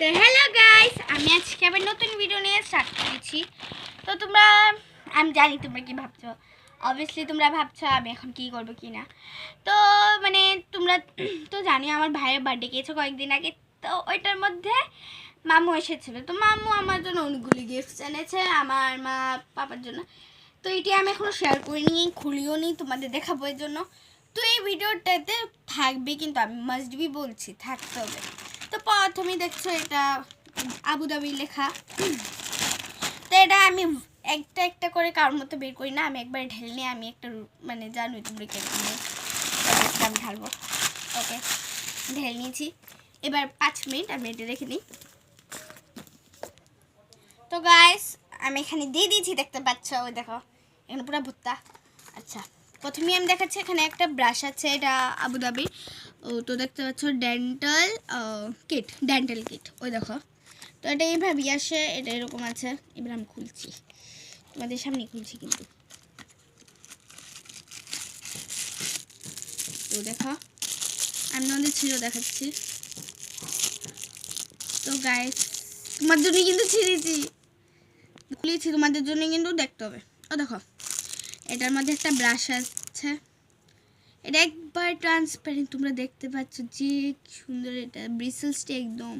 তো hello guys আমি আজকে আবার নতুন ভিডিও নিয়ে স্টার্ট করেছি। তো তোমরা, আমি জানি তোমরা কি ভাবছ। অবভিয়াসলি তোমরা ভাবছ আমি এখন কি করব কি না। তো মানে তোমরা তো জানি আমার ভাইয়ের বার্থডে গিয়েছে কয়েকদিন আগে। তো ওইটার মধ্যে মামু এসেছিল। তো মামু আমার জন্য অনেকগুলি গিফট এনেছে, আমার মা, পাপার জন্য। তো এটি আমি এখনও শেয়ার করিনি, খুলিও নি, তোমাদের দেখাবো এর জন্য। তো এই ভিডিওটাতে থাকবে কিন্তু আমি মাস্ট বি বলছি, থাকতে হবে। তো প্রথমেই দেখছ এটা আবুধাবি লেখা। তো এটা আমি একটা একটা করে কারোর মতো বের করি না, আমি একবার ঢেলে নিয়ে আমি একটা মানে জানোই তোমরা কেমন আমি ঢালবো। ওকে, ঢেলে নিয়েছি। এবার পাঁচ মিনিট আমি এটা রেখে নিই তো গাইস আমি এখানে দিয়ে দিয়েছি, দেখতে পাচ্ছ? ওই দেখো, এখানে পুরো ভুত্তা আচ্ছা প্রথমেই আমি দেখাচ্ছি এখানে একটা ব্রাশ আছে, এটা আবুধাবি ও, তো দেখতে পাচ্ছ ডেন্টাল কিট ডেন্টাল কিট, ওই দেখো। তো এটা এইভাবেই আসে, এটা এরকম আছে, এবার আমি খুলছি। তোমাদের সামনে খুলছি কিন্তু। তো দেখো, আমি তোমাদের ছিল দেখাচ্ছি। তো গায়ে তোমার জন্য কিন্তু ছিঁড়েছি। খুলেছি, তোমাদের জন্য কিন্তু দেখতে হবে। ও দেখো, এটার মধ্যে একটা ব্রাশ আছে। এটা একবার ট্রান্সপারেন্ট তোমরা দেখতে পাচ্ছ যে সুন্দর এটা ব্রিসেলসটা একদম।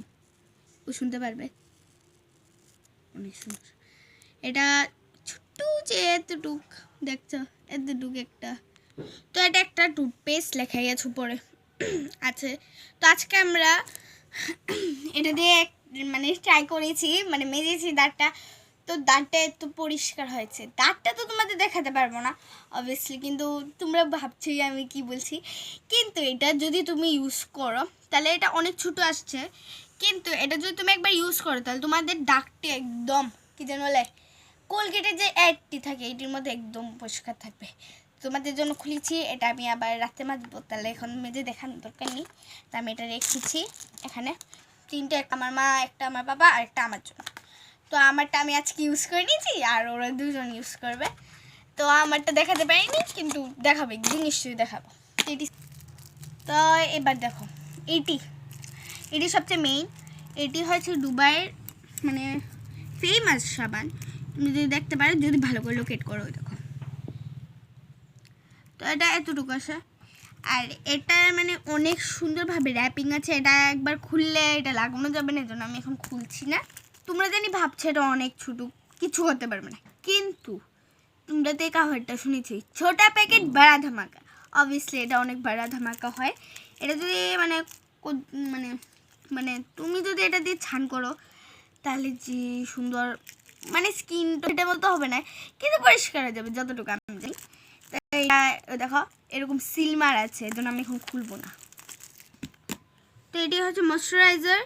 ও শুনতে পারবে? অনেক সুন্দর। এটা ছোট্ট যে এতটুক, দেখছ? এতটুক একটা। তো এটা একটা টুথপেস্ট লেখা গেছে উপরে। আছে তো আজকে আমরা এটা দিয়ে মানে ট্রাই করেছি মানে মেজেছি দাঁতটা। তো দাঁতটা একটু পরিষ্কার হয়েছে। দাঁতটা তো তোমাদের দেখাতে পারব না অবভিয়াসলি কিন্তু তোমরা ভাবছোই আমি কি বলছি। কিন্তু এটা যদি তুমি ইউজ করো, তাহলে এটা অনেক ছোটো আসছে। কিন্তু এটা যদি তুমি একবার ইউজ করো, তাহলে তোমাদের দাগটি একদম, কী যেন বলে, কোলগেটের যে অ্যাডটি থাকে, এটির মধ্যে একদম পরিষ্কার থাকবে। তোমাদের জন্য খুলেছি, এটা আমি আবার রাতে মাজবো, তাহলে এখন মেজে দেখানোর দরকার নেই। তা আমি এটা রেখেছি, এখানে। তিনটে একটা আমার মা, একটা আমার বাবা, আর একটা আমার জন্য। তো আমারটা আমি আজকে ইউজ করে নিয়েছি আর ওরা দুজন ইউজ করবে। তো আমারটা দেখাতে পারিনি, কিন্তু দেখাবে, একদিন নিশ্চয়ই দেখাবো। এটি তো এবার দেখো, এটি এটি সবচেয়ে মেইন এটি হচ্ছে দুবাইয়ের মানে ফেমাস সাবান। তুমি যদি দেখতে পারো, যদি ভালো করে লোকেট করো দেখো। তো এটা এতটুকু আছে আর এটা মানে অনেক সুন্দরভাবে র্যাপিং আছে। এটা একবার খুললে এটা লাগানো যাবে না, এজন্য আমি এখন খুলছি না। তোমরা জানি ভাবছ এটা অনেক ছোটো কিছু হতে পারবে না। কিন্তু তোমরা তো এই কাহারটা শুনেছি, ছোটা প্যাকেট বাড়া ধামাকা। অবভিয়াসলি এটা অনেক বাড়া ধামাকা হয়। এটা যদি মানে মানে মানে তুমি যদি এটা দিয়ে ছান করো, তাহলে যে সুন্দর মানে স্কিন এটা বলতে হবে না, কিন্তু পরিষ্কার হয়ে যাবে যতটুকু আমি জানি। এটা দেখো, এরকম সিলমার আছে, এজন্য আমি এখন খুলবো না। তো এটি হচ্ছে ময়শ্চারাইজার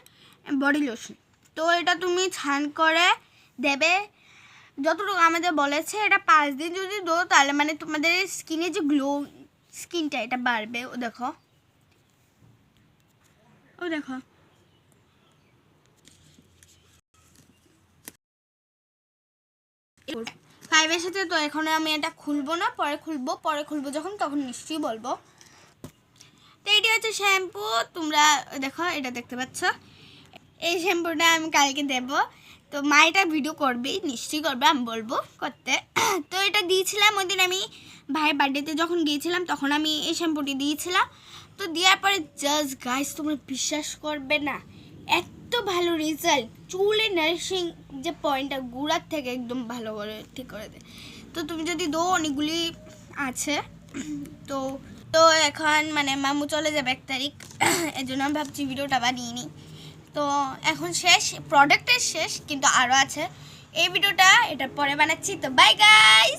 বডি লোশন তো এটা তুমি ছান করে দেবে। যতটুকু আমাদের বলেছে, এটা পাঁচ দিন যদি দো, তাহলে মানে তোমাদের স্কিনে যে গ্লো, স্কিনটা এটা বাড়বে। ও দেখো। ও দেখো। ফাইভের সাথে তো এখন আমি এটা খুলবো না, পরে খুলবো পরে খুলবো যখন, তখন নিশ্চয়ই বলব। তো এটি হচ্ছে শ্যাম্পু। তোমরা দেখো, এটা দেখতে পাচ্ছ। এই শ্যাম্পুটা আমি কালকে দেব। তো মা এটা ভিডিও করবেই নিশ্চয়ই করবে, আমি বলব করতে। তো এটা দিয়েছিলাম ওই দিন আমি ভাইয়ের বার্থডেতে যখন গিয়েছিলাম, তখন আমি এই শ্যাম্পুটি দিয়েছিলাম। তো দেওয়ার পরে জাস্ট গাইস তোমরা বিশ্বাস করবে না, এত ভালো রেজাল্ট চুলে নারিশিং যে পয়েন্টটা গুড়ার থেকে একদম ভালো করে ঠিক করে দেয় তো তুমি যদি দো, অনেকগুলি আছে। তো তো এখন মানে মামু চলে যাবে এক তারিখ। এর জন্য আমি ভাবছি ভিডিওটা বানিয়ে নিই। তো এখন শেষ প্রোডাক্টের শেষ, কিন্তু আরও আছে। এই ভিডিওটা এটার পরে বানাচ্ছি। তো বাই গাইস